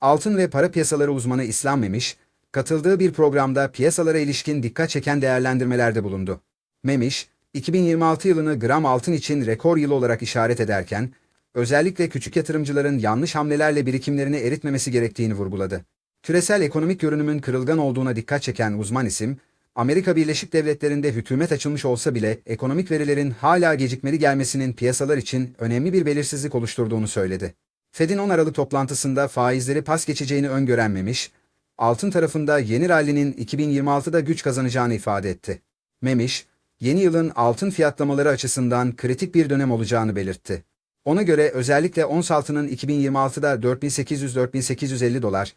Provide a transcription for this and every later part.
Altın ve para piyasaları uzmanı İslam Memiş, katıldığı bir programda piyasalara ilişkin dikkat çeken değerlendirmelerde bulundu. Memiş, 2026 yılını gram altın için rekor yılı olarak işaret ederken, özellikle küçük yatırımcıların yanlış hamlelerle birikimlerini eritmemesi gerektiğini vurguladı. Küresel ekonomik görünümün kırılgan olduğuna dikkat çeken uzman isim, Amerika Birleşik Devletleri'nde hükümet açılmış olsa bile ekonomik verilerin hala gecikmeli gelmesinin piyasalar için önemli bir belirsizlik oluşturduğunu söyledi. Fed'in 10 Aralık toplantısında faizleri pas geçeceğini öngörenmemiş, altın tarafında yeni rallinin 2026'da güç kazanacağını ifade etti. Memiş, yeni yılın altın fiyatlamaları açısından kritik bir dönem olacağını belirtti. Ona göre özellikle ons altının 2026'da 4800-4850 dolar,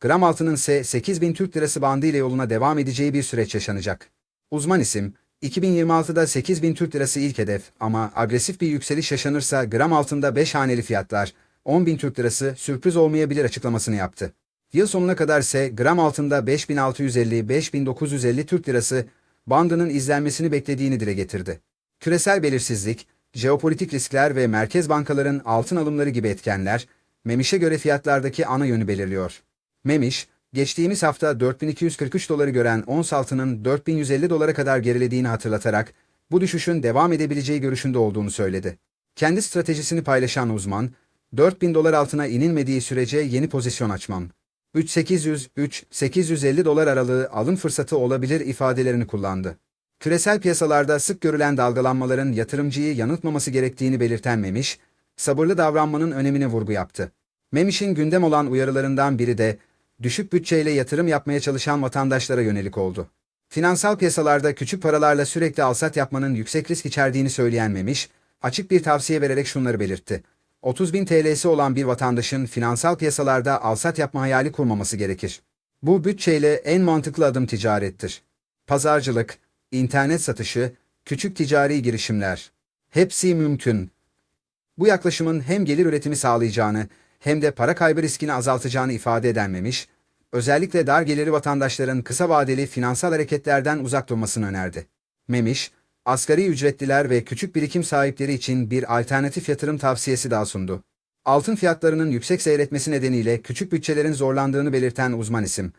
gram altının ise 8000 Türk Lirası bandı ile yoluna devam edeceği bir süreç yaşanacak. Uzman isim, 2026'da 8000 Türk Lirası ilk hedef ama agresif bir yükseliş yaşanırsa gram altında 5 haneli fiyatlar, 10.000 Türk Lirası sürpriz olmayabilir açıklamasını yaptı. Yıl sonuna kadar ise gram altında 5650-5950 Türk Lirası bandının izlenmesini beklediğini dile getirdi. Küresel belirsizlik, jeopolitik riskler ve merkez bankaların altın alımları gibi etkenler, Memiş'e göre fiyatlardaki ana yönü belirliyor. Memiş, geçtiğimiz hafta 4243 doları gören ons altının 4150 dolara kadar gerilediğini hatırlatarak, bu düşüşün devam edebileceği görüşünde olduğunu söyledi. Kendi stratejisini paylaşan uzman, 4000 dolar altına inilmediği sürece yeni pozisyon açmam. 3800-3850 dolar aralığı alım fırsatı olabilir ifadelerini kullandı. Küresel piyasalarda sık görülen dalgalanmaların yatırımcıyı yanıltmaması gerektiğini belirten Memiş, sabırlı davranmanın önemine vurgu yaptı. Memiş'in gündem olan uyarılarından biri de, düşük bütçeyle yatırım yapmaya çalışan vatandaşlara yönelik oldu. Finansal piyasalarda küçük paralarla sürekli alsat yapmanın yüksek risk içerdiğini söyleyen Memiş, açık bir tavsiye vererek şunları belirtti. 30 bin TL'si olan bir vatandaşın finansal piyasalarda alsat yapma hayali kurmaması gerekir. Bu bütçeyle en mantıklı adım ticarettir. Pazarcılık, internet satışı, küçük ticari girişimler. Hepsi mümkün. Bu yaklaşımın hem gelir üretimi sağlayacağını hem de para kaybı riskini azaltacağını ifade edenmemiş, özellikle dar geliri vatandaşların kısa vadeli finansal hareketlerden uzak durmasını önerdi. Memiş, asgari ücretliler ve küçük birikim sahipleri için bir alternatif yatırım tavsiyesi daha sundu. Altın fiyatlarının yüksek seyretmesi nedeniyle küçük bütçelerin zorlandığını belirten uzman isim,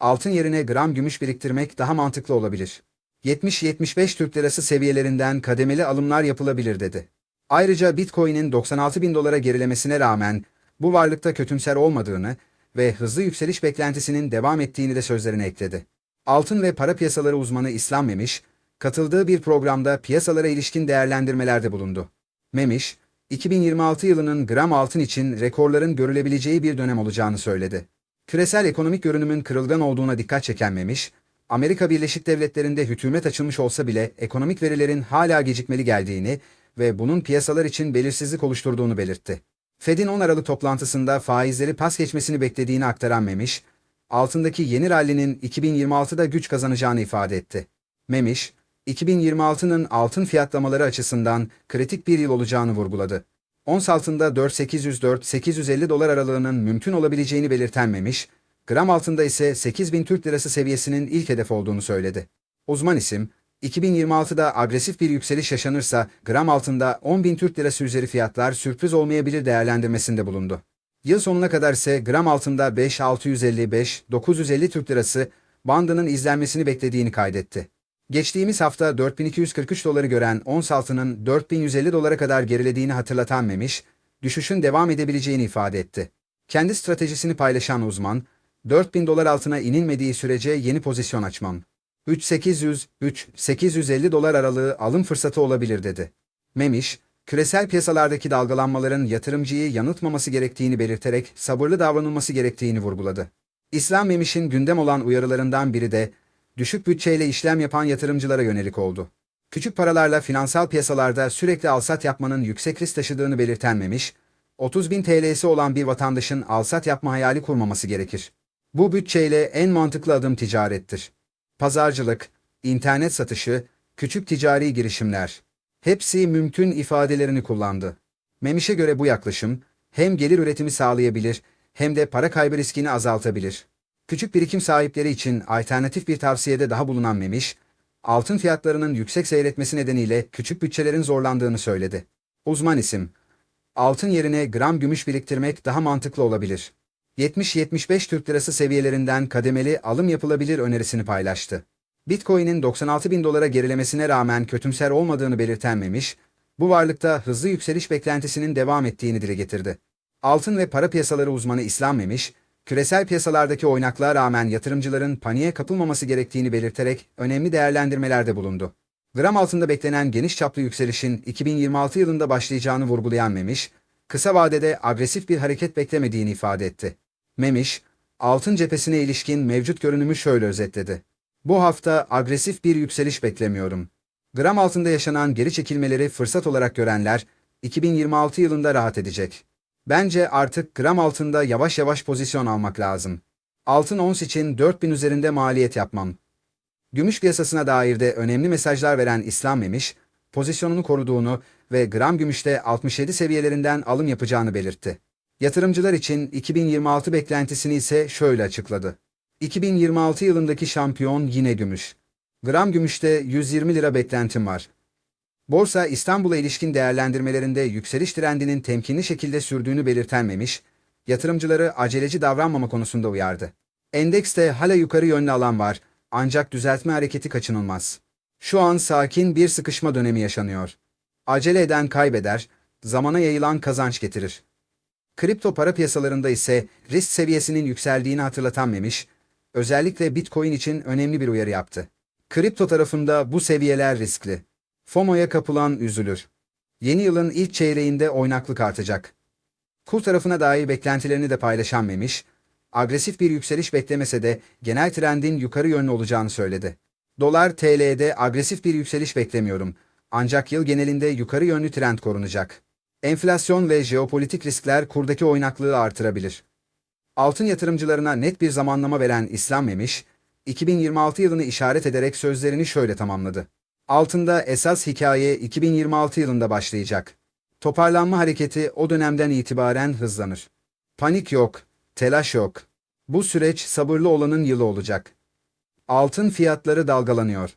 altın yerine gram gümüş biriktirmek daha mantıklı olabilir. 70-75 Türk Lirası seviyelerinden kademeli alımlar yapılabilir dedi. Ayrıca Bitcoin'in 96 bin dolara gerilemesine rağmen bu varlıkta kötümser olmadığını ve hızlı yükseliş beklentisinin devam ettiğini de sözlerine ekledi. Altın ve para piyasaları uzmanı İslam Memiş, katıldığı bir programda piyasalara ilişkin değerlendirmelerde bulundu. Memiş, 2026 yılının gram altın için rekorların görülebileceği bir dönem olacağını söyledi. Küresel ekonomik görünümün kırılgan olduğuna dikkat çeken Memiş, Amerika Birleşik Devletleri'nde hükümet açılmış olsa bile ekonomik verilerin hala gecikmeli geldiğini ve bunun piyasalar için belirsizlik oluşturduğunu belirtti. Fed'in 10 Aralık toplantısında faizleri pas geçmesini beklediğini aktaran Memiş, altındaki yeni rallinin 2026'da güç kazanacağını ifade etti. Memiş, 2026'nın altın fiyatlamaları açısından kritik bir yıl olacağını vurguladı. Ons altında 4804-850 dolar aralığının mümkün olabileceğini belirten Memiş, gram altında ise 8000 Türk Lirası seviyesinin ilk hedef olduğunu söyledi. Uzman isim, 2026'da agresif bir yükseliş yaşanırsa gram altında 10.000 Türk Lirası üzeri fiyatlar sürpriz olmayabilir değerlendirmesinde bulundu. Yıl sonuna kadar ise gram altında 5.655-950 Türk Lirası bandının izlenmesini beklediğini kaydetti. Geçtiğimiz hafta 4243 doları gören ons altının 4150 dolara kadar gerilediğini hatırlatan Memiş, düşüşün devam edebileceğini ifade etti. Kendi stratejisini paylaşan uzman, 4000 dolar altına inilmediği sürece yeni pozisyon açmam. 3800-3850 dolar aralığı alım fırsatı olabilir dedi. Memiş, küresel piyasalardaki dalgalanmaların yatırımcıyı yanıltmaması gerektiğini belirterek sabırlı davranılması gerektiğini vurguladı. İslam Memiş'in gündem olan uyarılarından biri de düşük bütçeyle işlem yapan yatırımcılara yönelik oldu. Küçük paralarla finansal piyasalarda sürekli alsat yapmanın yüksek risk taşıdığını belirten Memiş, 30 bin TL'si olan bir vatandaşın alsat yapma hayali kurmaması gerekir. Bu bütçeyle en mantıklı adım ticarettir. Pazarcılık, internet satışı, küçük ticari girişimler. Hepsi mümkün ifadelerini kullandı. Memiş'e göre bu yaklaşım hem gelir üretimi sağlayabilir hem de para kaybı riskini azaltabilir. Küçük birikim sahipleri için alternatif bir tavsiyede daha bulunan Memiş, altın fiyatlarının yüksek seyretmesi nedeniyle küçük bütçelerin zorlandığını söyledi. Uzman isim, altın yerine gram gümüş biriktirmek daha mantıklı olabilir. 70-75 Türk Lirası seviyelerinden kademeli alım yapılabilir önerisini paylaştı. Bitcoin'in 96 bin dolara gerilemesine rağmen kötümser olmadığını belirten Memiş, bu varlıkta hızlı yükseliş beklentisinin devam ettiğini dile getirdi. Altın ve para piyasaları uzmanı İslam Memiş, küresel piyasalardaki oynaklığa rağmen yatırımcıların paniğe kapılmaması gerektiğini belirterek önemli değerlendirmelerde bulundu. Gram altında beklenen geniş çaplı yükselişin 2026 yılında başlayacağını vurgulayan Memiş, kısa vadede agresif bir hareket beklemediğini ifade etti. Memiş, altın cephesine ilişkin mevcut görünümü şöyle özetledi. Bu hafta agresif bir yükseliş beklemiyorum. Gram altında yaşanan geri çekilmeleri fırsat olarak görenler 2026 yılında rahat edecek. Bence artık gram altında yavaş yavaş pozisyon almak lazım. Altın ons için 4000 üzerinde maliyet yapmam. Gümüş piyasasına dair de önemli mesajlar veren İslam Memiş, pozisyonunu koruduğunu ve gram gümüşte 67 seviyelerinden alım yapacağını belirtti. Yatırımcılar için 2026 beklentisini ise şöyle açıkladı. 2026 yılındaki şampiyon yine gümüş. Gram gümüşte 120 lira beklentim var. Borsa İstanbul'a ilişkin değerlendirmelerinde yükseliş trendinin temkinli şekilde sürdüğünü belirtenmemiş, yatırımcıları aceleci davranmama konusunda uyardı. Endekste hala yukarı yönlü alan var ancak düzeltme hareketi kaçınılmaz. Şu an sakin bir sıkışma dönemi yaşanıyor. Acele eden kaybeder, zamana yayılan kazanç getirir. Kripto para piyasalarında ise risk seviyesinin yükseldiğini hatırlatan Memiş, özellikle Bitcoin için önemli bir uyarı yaptı. Kripto tarafında bu seviyeler riskli. FOMO'ya kapılan üzülür. Yeni yılın ilk çeyreğinde oynaklık artacak. Kul tarafına dair beklentilerini de paylaşan Memiş, agresif bir yükseliş beklemese de genel trendin yukarı yönlü olacağını söyledi. Dolar TL'de agresif bir yükseliş beklemiyorum. Ancak yıl genelinde yukarı yönlü trend korunacak. Enflasyon ve jeopolitik riskler kurdaki oynaklığı artırabilir. Altın yatırımcılarına net bir zamanlama veren İslam Memiş, 2026 yılını işaret ederek sözlerini şöyle tamamladı. Altında esas hikaye 2026 yılında başlayacak. Toparlanma hareketi o dönemden itibaren hızlanır. Panik yok, telaş yok. Bu süreç sabırlı olanın yılı olacak. Altın fiyatları dalgalanıyor.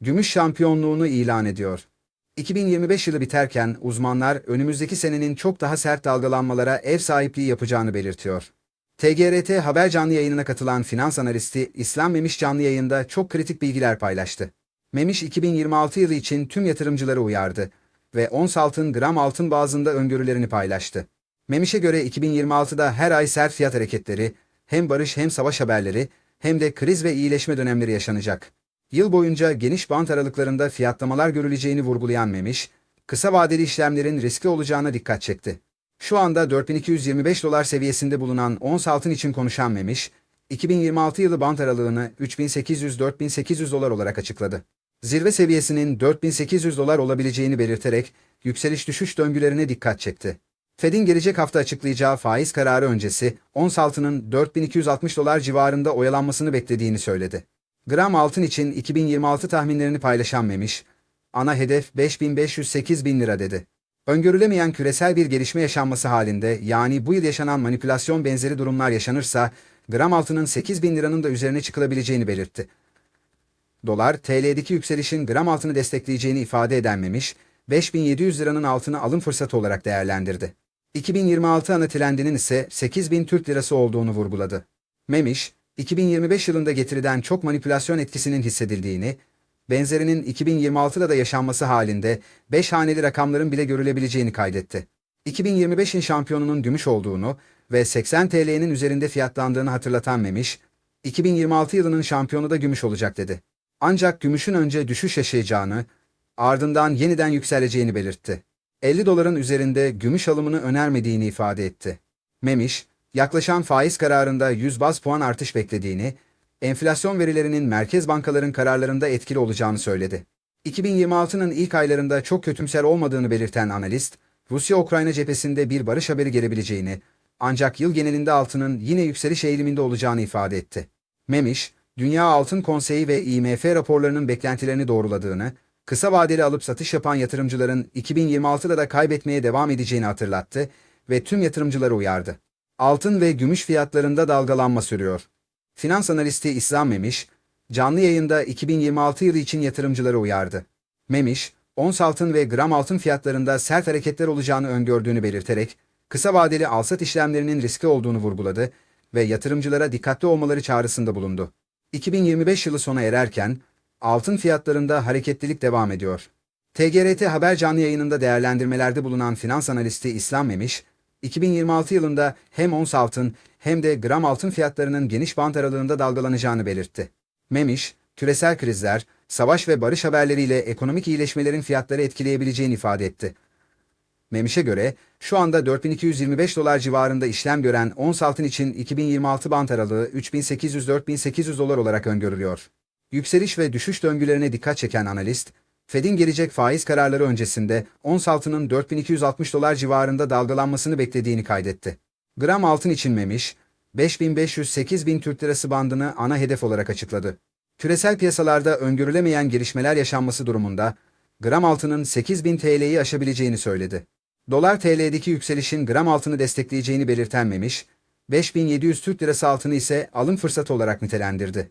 Gümüş şampiyonluğunu ilan ediyor. 2025 yılı biterken uzmanlar önümüzdeki senenin çok daha sert dalgalanmalara ev sahipliği yapacağını belirtiyor. TGRT Haber canlı yayınına katılan finans analisti İslam Memiş canlı yayında çok kritik bilgiler paylaştı. Memiş 2026 yılı için tüm yatırımcıları uyardı ve ons altın gram altın bazında öngörülerini paylaştı. Memiş'e göre 2026'da her ay sert fiyat hareketleri, hem barış hem savaş haberleri, hem de kriz ve iyileşme dönemleri yaşanacak. Yıl boyunca geniş bant aralıklarında fiyatlamalar görüleceğini vurgulayan Memiş, kısa vadeli işlemlerin riskli olacağına dikkat çekti. Şu anda 4225 dolar seviyesinde bulunan ons altın için konuşan Memiş, 2026 yılı bant aralığını 3800-4800 dolar olarak açıkladı. Zirve seviyesinin 4800 dolar olabileceğini belirterek yükseliş düşüş döngülerine dikkat çekti. Fed'in gelecek hafta açıklayacağı faiz kararı öncesi ons altının 4260 dolar civarında oyalanmasını beklediğini söyledi. Gram altın için 2026 tahminlerini paylaşan Memiş, ana hedef 5500-8000 lira dedi. Öngörülemeyen küresel bir gelişme yaşanması halinde yani bu yıl yaşanan manipülasyon benzeri durumlar yaşanırsa gram altının 8000 liranın da üzerine çıkılabileceğini belirtti. Dolar, TL'deki yükselişin gram altını destekleyeceğini ifade eden Memiş, 5700 liranın altını alım fırsatı olarak değerlendirdi. 2026 ana trendinin ise 8000 Türk Lirası olduğunu vurguladı. Memiş, 2025 yılında getiriden çok manipülasyon etkisinin hissedildiğini, benzerinin 2026'da da yaşanması halinde 5 haneli rakamların bile görülebileceğini kaydetti. 2025'in şampiyonunun gümüş olduğunu ve 80 TL'nin üzerinde fiyatlandığını hatırlatan Memiş, 2026 yılının şampiyonu da gümüş olacak dedi. Ancak gümüşün önce düşüş yaşayacağını, ardından yeniden yükseleceğini belirtti. 50 doların üzerinde gümüş alımını önermediğini ifade etti. Memiş, yaklaşan faiz kararında 100 baz puan artış beklediğini, enflasyon verilerinin merkez bankaların kararlarında etkili olacağını söyledi. 2026'nın ilk aylarında çok kötümser olmadığını belirten analist, Rusya-Ukrayna cephesinde bir barış haberi gelebileceğini, ancak yıl genelinde altının yine yükseliş eğiliminde olacağını ifade etti. Memiş, Dünya Altın Konseyi ve IMF raporlarının beklentilerini doğruladığını, kısa vadeli alıp satış yapan yatırımcıların 2026'da da kaybetmeye devam edeceğini hatırlattı ve tüm yatırımcıları uyardı. Altın ve gümüş fiyatlarında dalgalanma sürüyor. Finans analisti İslam Memiş, canlı yayında 2026 yılı için yatırımcıları uyardı. Memiş, ons altın ve gram altın fiyatlarında sert hareketler olacağını öngördüğünü belirterek, kısa vadeli alsat işlemlerinin riski olduğunu vurguladı ve yatırımcılara dikkatli olmaları çağrısında bulundu. 2025 yılı sona ererken altın fiyatlarında hareketlilik devam ediyor. TGRT Haber canlı yayınında değerlendirmelerde bulunan finans analisti İslam Memiş, 2026 yılında hem ons altın hem de gram altın fiyatlarının geniş bant aralığında dalgalanacağını belirtti. Memiş, küresel krizler, savaş ve barış haberleriyle ekonomik iyileşmelerin fiyatları etkileyebileceğini ifade etti. Memiş'e göre şu anda 4225 dolar civarında işlem gören ons altın için 2026 bant aralığı 3800-4800 dolar olarak öngörülüyor. Yükseliş ve düşüş döngülerine dikkat çeken analist, Fed'in gelecek faiz kararları öncesinde ons altının 4260 dolar civarında dalgalanmasını beklediğini kaydetti. Gram altın için Memiş, 5500-8000 Türk Lirası bandını ana hedef olarak açıkladı. Küresel piyasalarda öngörülemeyen gelişmeler yaşanması durumunda gram altının 8000 TL'yi aşabileceğini söyledi. Dolar TL'deki yükselişin gram altını destekleyeceğini belirten Memiş, 5700 Türk Lirası altını ise alım fırsatı olarak nitelendirdi.